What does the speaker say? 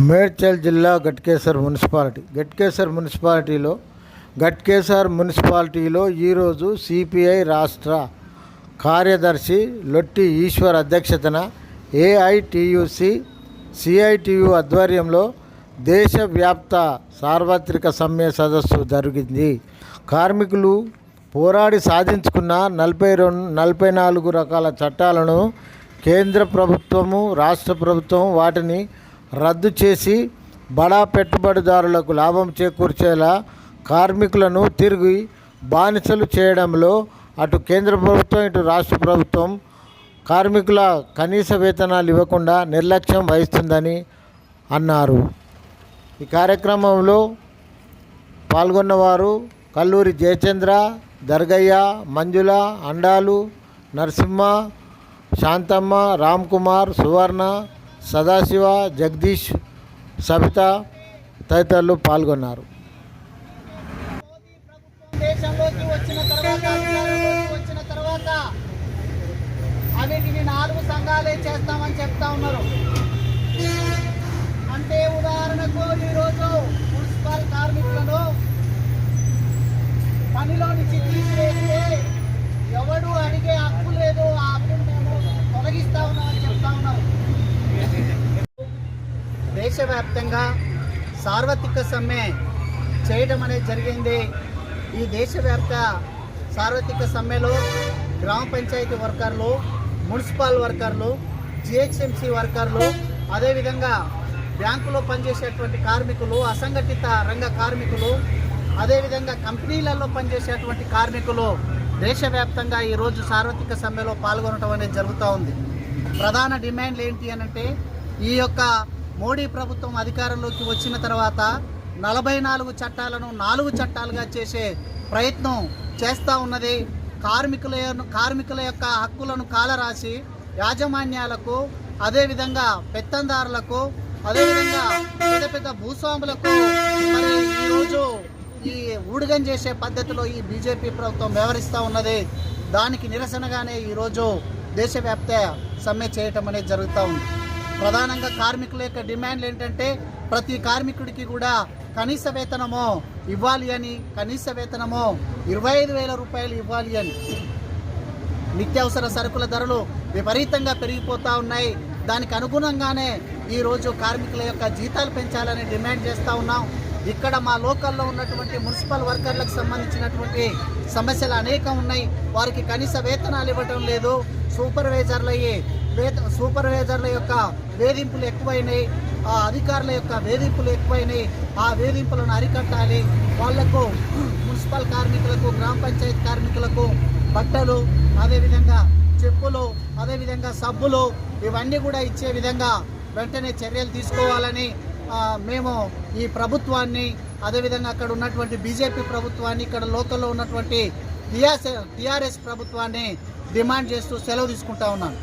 మేడ్చల్ జిల్లా గట్కేసర్ మున్సిపాలిటీ. గట్కేసర్ మున్సిపాలిటీలో గట్కేసర్ మున్సిపాలిటీలో ఈరోజు సిపిఐ రాష్ట్ర కార్యదర్శి లొట్టి ఈశ్వర్ అధ్యక్షతన ఏఐటియుసి సిఐటియు ఆధ్వర్యంలో దేశవ్యాప్త సార్వత్రిక సమ్మె సదస్సు జరిగింది. కార్మికులు పోరాడి సాధించుకున్న నలభై రెండు నలభై నాలుగు రకాల చట్టాలను కేంద్ర ప్రభుత్వము రాష్ట్ర ప్రభుత్వం వాటిని రద్దు చేసి బడా పెట్టుబడిదారులకు లాభం చేకూర్చేలా కార్మికులను తిరిగి బానిసలు చేయడంలో అటు కేంద్ర ప్రభుత్వం ఇటు రాష్ట్ర ప్రభుత్వం కార్మికుల కనీస వేతనాలు ఇవ్వకుండా నిర్లక్ష్యం వహిస్తుందని అన్నారు. ఈ కార్యక్రమంలో పాల్గొన్నవారు కల్లూరి జయచంద్ర దర్గయ్య మంజుల అండాలు నరసింహ శాంతమ్మ రామ్ కుమార్ సువర్ణ సదాశివ జగదీష్ సబిత తదితరులు పాల్గొన్నారు. దేశంలోకి వచ్చిన తర్వాత వచ్చిన తర్వాత అన్నిటిని నాలుగు సంఘాలే చేస్తామని చెప్తా ఉన్నారు అంటే ఉదాహరణకు ఈరోజు మున్సిపల్ కార్మికులను పనిలో నుంచి తీసివేస్తే ఎవడు అని హక్కు లేదు ఆ హక్కును మేము తొలగిస్తా ఉన్నామని చెప్తా ఉన్నారు దేశవ్యాప్తంగా సార్వత్రిక సమ్మె చేయడం అనేది జరిగింది. ఈ దేశవ్యాప్త సార్వత్రిక సమ్మెలో గ్రామ పంచాయతీ వర్కర్లు మున్సిపల్ వర్కర్లు జిహెచ్ఎంసి వర్కర్లు అదేవిధంగా బ్యాంకులో పనిచేసేటువంటి కార్మికులు అసంఘటిత రంగ కార్మికులు అదేవిధంగా కంపెనీలలో పనిచేసేటువంటి కార్మికులు దేశవ్యాప్తంగా ఈరోజు సార్వత్రిక సమ్మెలో పాల్గొనడం అనేది జరుగుతూ ఉంది. ప్రధాన డిమాండ్లు ఏంటి అని అంటే ఈ యొక్క మోడీ ప్రభుత్వం అధికారంలోకి వచ్చిన తర్వాత నలభై నాలుగు చట్టాలను నాలుగు చట్టాలుగా చేసే ప్రయత్నం చేస్తూ ఉన్నది. కార్మికుల కార్మికుల యొక్క హక్కులను కాలరాసి యాజమాన్యాలకు అదేవిధంగా పెత్తందారులకు అదేవిధంగా పెద్ద పెద్ద భూస్వాములకు మరి ఈరోజు ఈ ఊడిగం చేసే పద్ధతిలో ఈ బీజేపీ ప్రభుత్వం వ్యవహరిస్తూ ఉన్నది. దానికి నిరసనగానే ఈరోజు దేశవ్యాప్త సమ్మె చేయటం అనేది జరుగుతూ ఉంది. ప్రధానంగా కార్మికుల యొక్క డిమాండ్లు ఏంటంటే ప్రతి కార్మికుడికి కూడా కనీస వేతనము ఇవ్వాలి అని కనీస వేతనము ఇరవై ఐదు వేల రూపాయలు ఇవ్వాలి అని. నిత్యావసర సరుకుల ధరలు విపరీతంగా పెరిగిపోతూ ఉన్నాయి. దానికి అనుగుణంగానే ఈరోజు కార్మికుల యొక్క జీతాలు పెంచాలని డిమాండ్ చేస్తూ ఉన్నాం. ఇక్కడ మా లోకల్లో ఉన్నటువంటి మున్సిపల్ వర్కర్లకు సంబంధించినటువంటి సమస్యలు అనేకం ఉన్నాయి. వారికి కనీస వేతనాలు ఇవ్వటం లేదు. సూపర్వైజర్లు అయ్యి సూపర్వైజర్ల యొక్క వేధింపులు ఎక్కువైనాయి ఆ అధికారుల యొక్క వేధింపులు ఎక్కువైనాయి. ఆ వేధింపులను అరికట్టాలి. వాళ్ళకు మున్సిపల్ కార్మికులకు గ్రామ పంచాయతీ కార్మికులకు బట్టలు అదేవిధంగా చెప్పులు అదేవిధంగా సబ్బులు ఇవన్నీ కూడా ఇచ్చే విధంగా వెంటనే చర్యలు తీసుకోవాలని మేము ఈ ప్రభుత్వాన్ని అదేవిధంగా అక్కడ ఉన్నటువంటి బీజేపీ ప్రభుత్వాన్ని ఇక్కడ లోకల్లో ఉన్నటువంటి టీఆర్ఎస్ టిఆర్ఎస్ ప్రభుత్వాన్ని డిమాండ్ చేస్తూ సెలవు తీసుకుంటా ఉన్నాను.